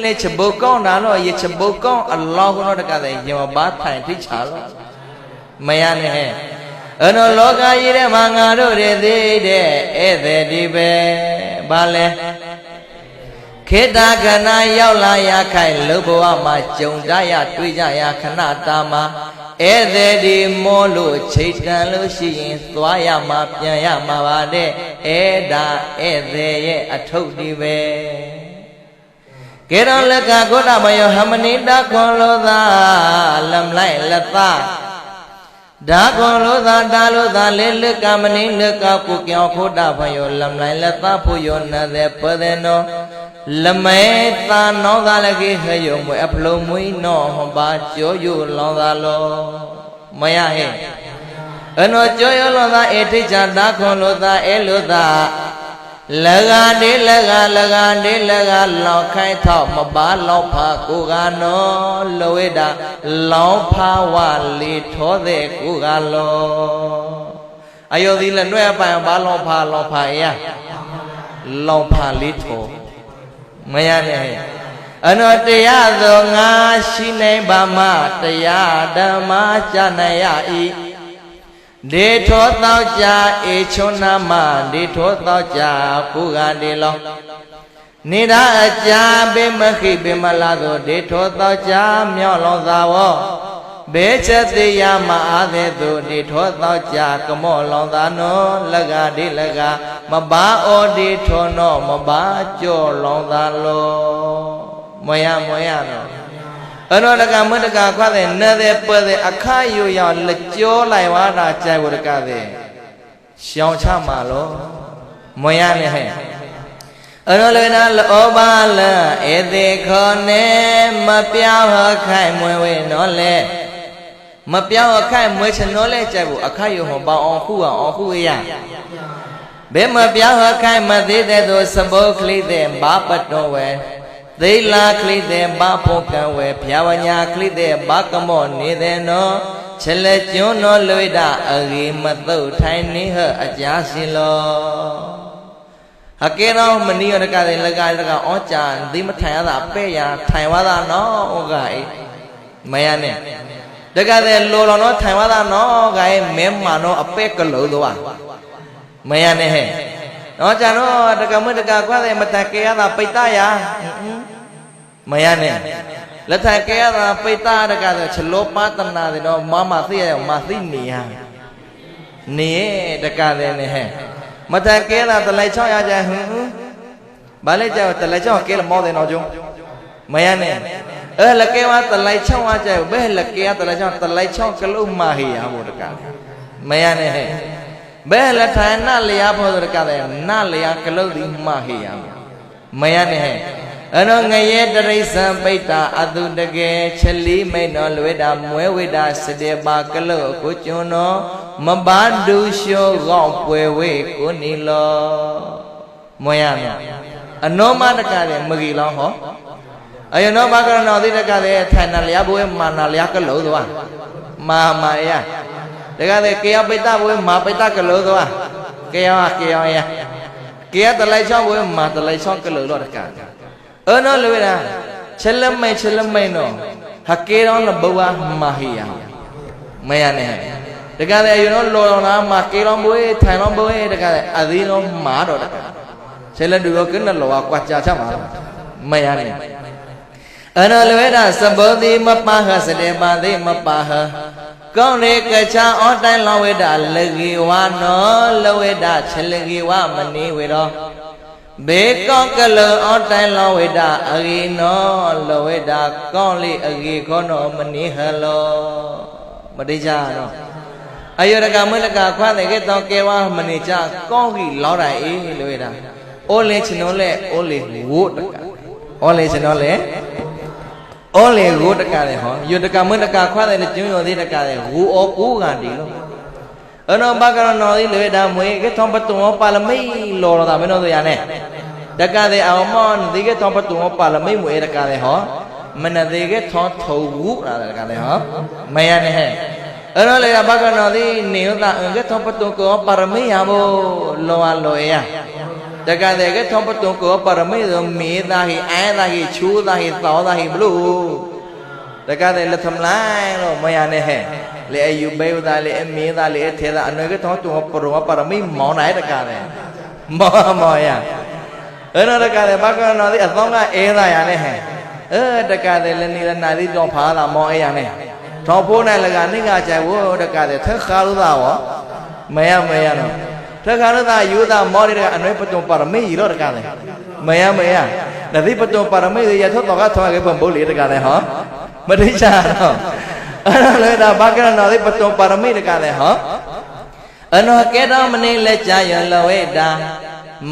လေချဘုတ်ကောင်းတာလို့ရေချဘုတ်ကောင်းအလောင်းကတော့တကတဲ့ရင်မပါထိုင်ထိချလို့မရနဲ့ဟဲ့အနောလောကကြီးထဲမှာငါတို့တွေသေးတဲ့ဧည့်သည်ဒီပဲဘာလဲခေတ္တကနာရောက်လာရခိုင်လူဘဝမှာကြုံကြရတွေ့ကြရခဏတာမှာဧည့်သည်ဒီမောလို့ချိတ်တန်လို့ရှိရင်သွားရမှာပြန်ရမှာပါတဲ့အဲ့ဒါဧည့်သည်ရဲ့အထုပ်ဒီပဲ ကေရောလကဂုဏမယောဟမနိတခွန်လိုသာလမ်လိုက်လသဒါခွန်လိုသာဒါလိုသာလေလကမနိလကကုကျောခိုတာဖယောလမ်လိုက်လသဖူယောနသေပဒေနောလမဲသာနောသာလကေဟယောမွေအဖလုံးမွေနောဟောပါကြောယုလောသာလောမယဟဲ့အနောကြောယလောသာအေထိချာဒါခွန်လိုသာအဲလိုသာ လကတိလကလကတိလကလောက်ခိုင်းထောက်မပါလောက်ဖာကိုကနောလဝိတာလောင်းဖာဝလီထောတဲ့ကိုကလောအယောဒီလက်နှဲ့ပိုင်ဘာလောင်းဖာလောင်းဖာရလောင်းဖာလီထောမရနဲ့အနောတရားသောငါရှိနိုင်ပါမတရားဓမ္မကြနိုင်ရ၏ ဒေထောတောက်ကြအေချွန်းနာမဒေထောတောက်ကြပုဂန္ဒီလောနေရအကြာဘေမခိဘေမလာသောဒေထောတောက်ကြမြောက်လောသာဝဘေချက်တိယမအားသေးသူဒေထောတောက်ကြကမောလောသာနောလကဒီလကမဘာဩဒေထောနောမဘာကြောလောသာလောမွေရမွေရနော် အရောတကမတကခွတဲ့နဲ့တဲ့ပွဲတဲ့အခါယူရောက်လက်ကြောလိုက်ဝါတာကြိုက်ဝရကတဲ့ရှောင်းချမှာလို့မွန်ရနဲ့ဟဲ့အရောလေနာလောဘလဧသေးခောနေမပြောင်းဟခိုင်မွေဝေနော်လေမပြောင်းဟခိုင်မွေချနော်လေကြိုက်ဘူးအခါယူဟောပေါအောင်ခုအောင်ခုရဘယ်မပြောင်းဟခိုင်မသေးတဲ့သူစပုတ်ကလေးတဲ့ဘာပတော်ဝဲ သိလာကလိတဲ့ဘာဖို့ကံဝဲဖျာဝညာကလိတဲ့ဘာကမောနေတဲ့နော်ချက်လက်ကျွန်းတော်လွေတာအရေမသုတ်ထိုင်နေဟအကြာစီလောဟကေတော့မနီရကတဲ့လကလကအောကြာသိမထိုင်ရတာပဲ့ရထိုင်ဝါတာနော်ဩကအေးမရနဲ့တကတဲ့လောလောနော်ထိုင်ဝါတာနော်ကဲမဲမာနော်အပဲ့ကလို့သွားမရနဲ့ဟဲ့နော်ကြာတော့တကမတကကွာတဲ့မတန်ကေရတာပိတ်တရ မရနဲ့လက်ထကဲရတာပိတ်တရကတဲ့ချလောပါတနာတဲ့တော့မမသိရမသိနေရနေတကတဲ့နဲ့ဟဲ့မတန်ကဲတာတလိုက်ချောင်းရကြဟွန်းဘာလဲကြောက်တလိုက်ချောင်းကဲလမောတဲ့တော့ကျုံမရနဲ့အဲလကဲဝတလိုက်ချောင်းရကြဘဲလကဲတလိုက်ချောင်းတလိုက်ချောင်းကလုံးမဟေရဘောတကမရနဲ့ဟဲ့ဘယ်လက်ထိုင်နလျာဖို့ဆိုကြတယ်နလျာကလုတ်ဒီမှဟေရမရနဲ့ဟဲ့ အနောငရဲတရိษံပိတ္တာအတုတကယ်ချက်လီမိတ်တော်လွေတာမွဲဝိတာစတေပါကလုတ်ကိုကျွန်းတော်မဘာဒုလျှောကောက်ပွဲဝေကိုနီလောမွဲရမယ်အနောမတကလည်းမဂီလောဟောအယနောဘကရဏောတိတကလည်းထိုင်နလျာဘွေမာနလျာကလုတ်သွားမာမာယတကယ်ကေယပိတ္တဘွေမာပိတ္တကလို့သွားကေယကေယယကေယတလိုက်ချောင်းဘွေမာတလိုက်ချောင်းကလို့တော့တကအဲနော်လွေတာ ချက်လက်မိတ်ချက်လက်မိတ်နော်ဟကေရောလဘဝမာဟိယမယနဲ့တကယ်ယူနော်လောတော်နာမာကေရောဘွေထိုင်ရောဘွေတကယ်အသီးရောမာတော့တကချက်လက်တူရောကင်းတဲ့လောကကွာကြာချက်မှာမယနဲ့အနောလွေတာသဘောတိမပါဟစတေပါတိမပါဟကောင်းလေကချာဩတိုင်းလောဝိဒလဂီဝါနောလဝိဒချလဂီဝမနီဝေရော ဘေကောကလောဩတိုင်းလောဝိဒအဂီနောလဝိဒကောင်းလေအဂီခောနောမနီဟလောမတိကြနော်အယောရကမလကခွာတဲ့ကဲတော့ကေဝမနေကြကောင်းကြီးလောတိုင်းအေးလဝိဒအိုးလေချနောလေအိုးလေဝို့တကအိုးလေချနောလေဩလေကိုတကလည်းဟောယုတကမတကခွာတဲ့ကျွန်းရောသေးတကလည်းဟူဩကိုကတီလို့ အနောဘကရနောဒီလေတာမွေကထောပတုံပါလမိလောရတာမင်းတို့ရနဲ့တကတဲ့အောင်မောဒီကထောပတုံပါလမိမွေတကလည်းဟောမနသေးကထောထုံဝူလာတကလည်းဟောမရနဲ့ဟဲ့အဲ့တော့လေဘကရနောဒီနေယတာအင်ကထောပတုံကောပါရမိယဘောလောအလောရတကတဲ့ကထောပတုံကောပရမေသောမေသာဟိအဲသာဟိချူသာဟိသောသာဟိဘလို့တကတဲ့လက်ထမလိုက်လို့မရနဲ့ဟဲ့ လေအယူဘေဝသာလေအမေသာလေအထေသာအနွယ်ကထောတုံပရောပရမေမောင်းနိုင်တကတဲ့မောမောရအဲ့တော့တကတဲ့ဘာကနော်ဒီအသောကအဲသာရနဲ့ဟဲ့အဲတကတဲ့လည်းနေလည်းနာသည်တော့ဖားလာမောအဲရနဲ့ထောဖိုးနိုင်လကနိကကြိုင်ဝတကတဲ့ထခါလို့သာဝမရမရတော့တခါတော့သာယူသားမောရတဲ့အနွေပတုံပါရမေကြီးတော့တကားလေမယမယနသိပတုံပါရမေရထောတော့ကထောခဲ့ပုံဘုလေတကားလေဟောမတိချာတော့ အဲ့ဒါလေဒါဘာကရနသိပတုံပါရမေတကားလေဟောအနောကေတော်မနေလက်ကြရလဝေတာ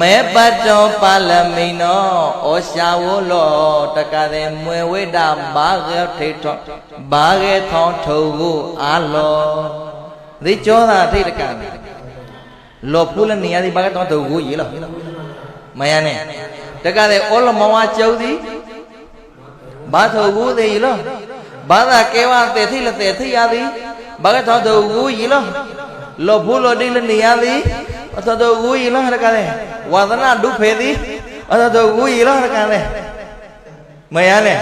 မေပတောပါလမိန်နောဩရှာဝလောတကတဲ့မွေဝိတာဘာဂထိထောဘာဂေထောထုံကိုအာလောဒီကြောတာထိတ်တကလေလောဖူးလည်းနေရာဒီဘာကတော့တူကိုရေလောမယနဲ့တကတဲ့အောလမောဝါကျုပ်သည်ဘာထောကိုသေးရေလော ဘာသာကဲဝတဲ့သိလက်တဲ့သိရသည်ဘာကတော့တူကိုရေလောလောဖူးလောတိလည်းနေရာသည်အသောတူကိုရေလောတကတဲ့ဝါသနာဒုဖေသည်အသောတူကိုရေလောတကတဲ့မယနဲ့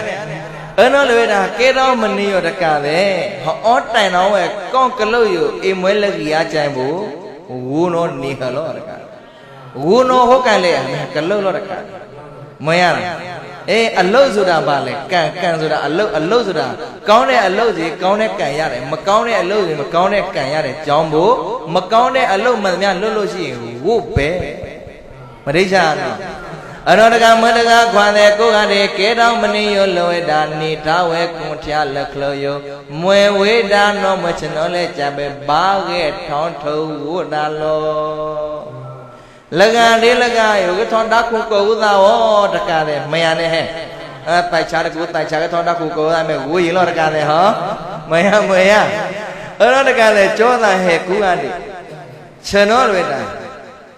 အဲ့တော့လေဒါကေတော်မနေရတကတဲ့ဟောတိုင်တော်ဝဲကောင်းကလုတ်ယူအိမ်မွဲလက်ကြီးရကြိုင်ဖို့ဝူနောနေခလောရကဝူနောဟုတ်ကန်လေကလုတ်လောရကမရလား အေးအလုတ်ဆိုတာဘာလဲကံကံဆိုတာအလုတ်အလုတ်ဆိုတာကောင်းတဲ့အလုတ်စီကောင်းတဲ့ကံရတယ်မကောင်းတဲ့အလုတ်စီမကောင်းတဲ့ကံရတယ်ကြောင်းဖို့မကောင်းတဲ့အလုတ်မှန်များလွတ်လို့ရှိရင်ဝုတ်ပဲမရိချာနော်အရောတကမတကခွာတဲ့ကိုကတည်းကဲတောင်းမနေရလောဝေတာနေထားဝဲကွန်ထျာလက်ခလို့ယမွေဝေတာနောမချနောလဲကြပဲဘာကဲထောင်းထုံဝုတာလော လကံလေးလကယောကထောင်းတခုကိုဥသာဝတကတဲ့မရနဲ့ဟဲ့အဲတိုက်ချာတကူတိုက်ချာကထောင်းတခုကိုဥသာမဲ့ဝေရင်လောတကတဲ့ဟောမရမရအဲ့တော့တကတဲ့ကြောတာဟဲ့ကူကနေချနောလွေတာ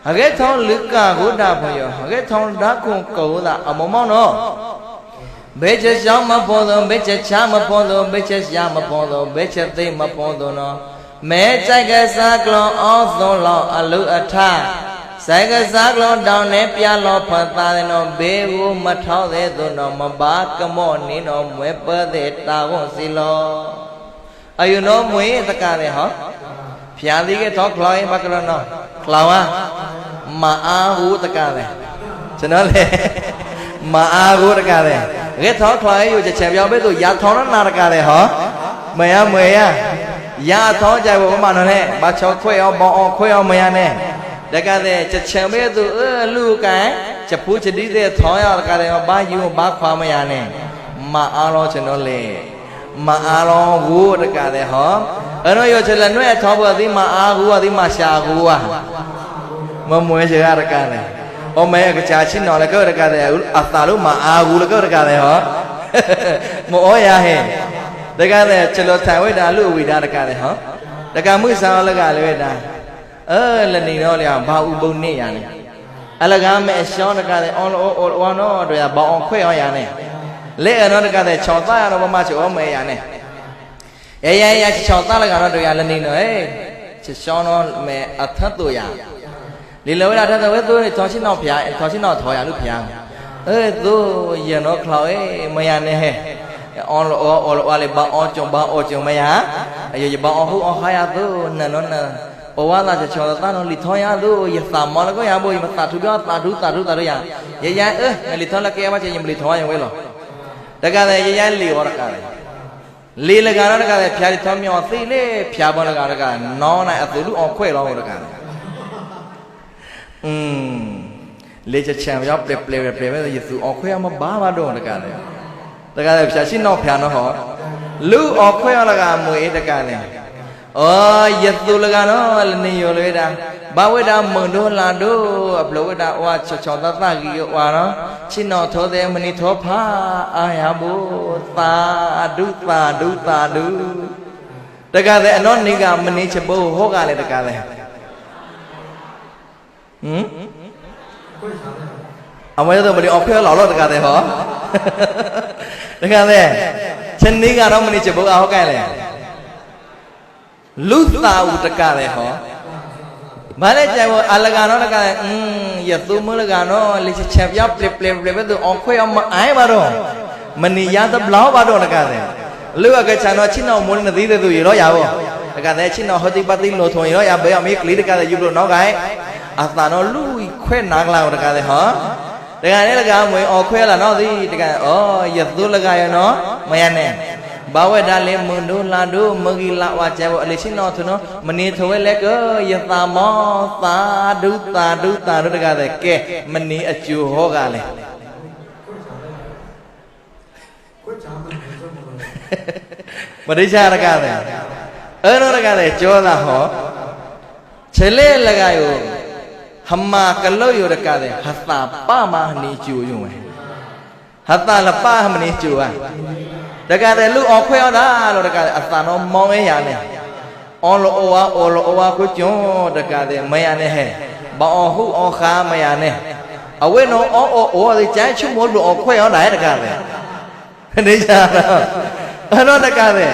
ဟကဲထောင်းလူကကိုတာဖွယောဟကဲထောင်းဓာခွန်ကောတာအမောင်မောင်နော်ဘဲချက်ရှောင်းမပေါ်သောဘဲချက်ချာမပေါ်သောဘဲချက်ရှာမပေါ်သောဘဲချက်သိမပေါ်သောနော်မဲကြိုက်ကစားကလွန်အောင်သွန်လောအလုအထ ဆိုင်ကစားကလွန်တောင်းနေပြလောဖတ်သားတဲ့နော်ဘေးကိုမထောက်တဲ့သူနော်မပါကမော့နေနော်မွဲပတဲ့တာဝတ်စီလောအယုနောမွေတကတဲ့ဟောဖျာသည်ကထောက်ခလောင်းမကရနောခလောင်းဟာမအားဟုတကလည်းကျွန်တော်လေမအားဟုတကလည်းကဲထောက်ခလောင်းယူချက်ပြောင်းပဲဆိုရာထောင်းနာတကလည်းဟောမရမရရာထောင်းကြဘမနော်နဲ့ဘာချောခွဲအောင်ဘောင်းအောင်ခွဲအောင်မရနဲ့ တကတဲ့ချက်ချံပဲဆိုအလူကန်ချက်ဖူးချက်ဒီတဲ့ထောင်းရတကလည်းဘာယူဘာခွာမရနဲ့မအားလို့ကျွန်တော်လေမအားလုံးကိုတကတဲ့ဟောအဲ့တော့ရချလနွဲ့ထောပေါ်ဒီမအားကိုဒီမရှာကိုอ่ะမမွဲချရတကတဲ့ဩမဲကကြာချင်းတော်လည်းကောတကတဲ့အသာလို့မအားကိုလည်းကောတကတဲ့ဟောမောရဟဲ့တကတဲ့ချလောထိုင်ဝိတာလူဝိတာတကတဲ့ဟောတကမှုဆောင်လကလည်းတာ အဲလနေတော့လေဘာဥပုံနေရလဲအလကားမဲ့ရှောင်းတကတဲ့အော်အော်အော်နော်တို့ရဘောင်းခွဲအောင်ရနေလေအနောတကတဲ့ချောင်းသားရတော့မမချောမဲရနဲ့ရရရချောင်းသားလည်းကတော့တို့ရလည်းနေတော့ဟဲ့ချောင်းတော့မဲအထတ်တို့ရလီလောရထတ်တော့ဝဲသူချောင်းချင်းတော့ဖျားချောင်းချင်းတော့ထော်ရလို့ဖျားအဲသူရနော်ခလောက်အဲမရနဲ့ဟဲ့အော်အော်အော်အော်လေဘာအော်ကြုံဘာအော်ကြုံမရအယဘာအော်ဟူအော်ဟာရသူနနော်န ဩဝါဒချောသားနော်လီထောရသူယသမလကောရဘိုမတာထုပြတာထုတာထုတာရရရအဲလီထောလကေမချင်မလီထောရဝဲလောတကလည်းရရလေဟောတကလည်းလေလကတော့တကလည်းဖြားထောင်းမြောင်းသိလေဖြားပေါ်တကတကနောင်းနိုင်အတူလူအောင်ခွဲတော့တကလည်းอืมလေချချံရောက်ပလေပလေပလေပဲယေစုအောင်ခွဲအောင်ဘာမတော့တကလည်းတကလည်းဖြားရှင်းတော့ဖြားတော့ဟောလူအောင်ခွဲအောင်တကမွေတကလည်း ဩယတုလကနော်လနေရောလေတာဘာဝေတာမွန်တို့လာတို့အပလဝေတာဝါချောချောသသကီယောဝါနော်ချင်းတော်သောတဲ့မဏိသောဖာအာယဘုသာဓုသာဓုသာဓုတကတဲ့ ano နိကမဏိချဘုဟောကလည်းတကလည်းဟမ်အမေတော့မလီအောင်ဖဲလာတော့တကတဲ့ဟောတကတဲ့ချင်းနိကတော့မဏိချဘုအဟောကလည်း လူသာဥတကလည်းဟောဘာလဲကြံဘောအလကနောတကอืมရသူမလကနောလေချက်ပြပလပလပလပဲသူအောင်ခွဲအောင်မအိုင်ပါတော့မနီရသဘလောက်ပါတော့တကတဲ့လူကကချန်တော့ချင်းတော်မွန်းနေသေးတဲ့သူရတော့ရပါတကတဲ့ချင်းတော်ဟောတိပတိလို့ထွန်ရတော့ရဘေးအမေကလေးတကတဲ့ယူလို့နောက်ကဲအသာတော့လူခွဲနာကလာတကတဲ့ဟောတကနဲ့လကမွေအော်ခွဲလာတော့ဒီတကဩရသူလကရနော်မရနဲ့ ဘာဝဒလေမွန်ဒိုလာဒိုမဂီလာဝါကျဲဘအလေးရှင်တော်သူနော်မနေထွဲလဲကယတာမောသာဒုတာဒုတာဒုတကတဲ့ကဲမနေအကျိုဟောကလဲခွတ်ချာမလို့ဆိုမလို့မရိချာရကတဲ့အဲ့တော့တကတဲ့ကြောတာဟောခြေလေလကယောဟမ္မာကလောယောတကတဲ့ဟတာပမဟနီကျူယုံဝဲဟတာလပဟမနီကျူอ่ะ တကတဲ့လူအောင်ခွဲအောင်တာလို့တကတဲ့အသာတော့မောင်းရဲရနဲ့အော်လောအောဝါအော်လောအောဝါကိုကျွန်းတကတဲ့မရနဲ့ဟဲ့ဘောင်ဟုအော်ခါမရနဲ့အဝဲနော်အော်အော်အော်ဒီကျန်းချုံမို့လို့အော်ခွဲရောနိုင်တကတဲ့နေကြတော့အဲ့တော့တကတဲ့